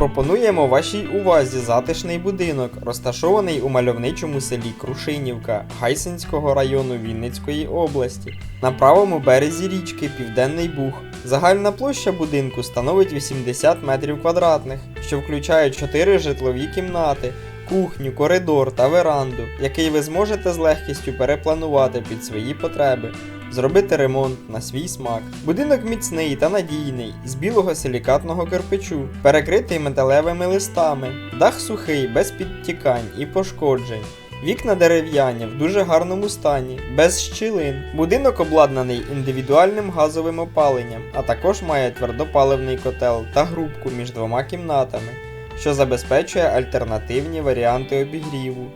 Пропонуємо вашій увазі затишний будинок, розташований у мальовничому селі Крушинівка Гайсинського району Вінницької області, на правому березі річки Південний Буг. Загальна площа будинку становить 80 метрів квадратних, що включає 4 житлові кімнати, кухню, коридор та веранду, який ви зможете з легкістю перепланувати під свої потреби. Зробити ремонт на свій смак. Будинок міцний та надійний, з білого силікатного кирпичу, перекритий металевими листами, дах сухий, без підтікань і пошкоджень. Вікна дерев'яні в дуже гарному стані, без щілин. Будинок обладнаний індивідуальним газовим опаленням, а також має твердопаливний котел та грубку між двома кімнатами, що забезпечує альтернативні варіанти обігріву.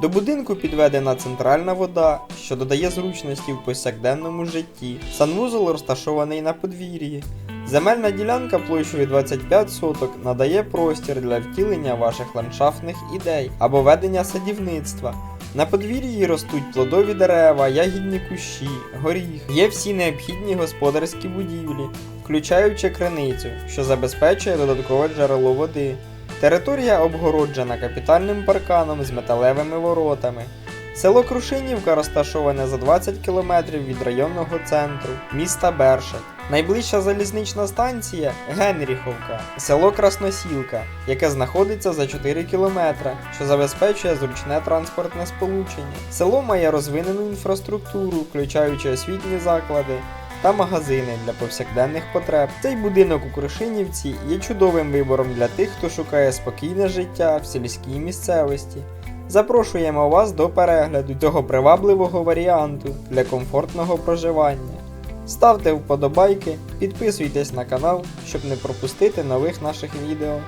До будинку підведена центральна вода, що додає зручності в повсякденному житті. Санвузол розташований на подвір'ї. Земельна ділянка площею 25 соток надає простір для втілення ваших ландшафтних ідей або ведення садівництва. На подвір'ї ростуть плодові дерева, ягідні кущі, горіх. Є всі необхідні господарські будівлі, включаючи криницю, що забезпечує додаткове джерело води. Територія обгороджена капітальним парканом з металевими воротами. Село Крушинівка розташоване за 20 км від районного центру міста Бершать. Найближча залізнична станція Генріховка, село Красносілка, яке знаходиться за 4 км, що забезпечує зручне транспортне сполучення. Село має розвинену інфраструктуру, включаючи освітні заклади, та магазини для повсякденних потреб. Цей будинок у Крушинівці є чудовим вибором для тих, хто шукає спокійне життя в сільській місцевості. Запрошуємо вас до перегляду цього привабливого варіанту для комфортного проживання. Ставте вподобайки, підписуйтесь на канал, щоб не пропустити нових наших відео.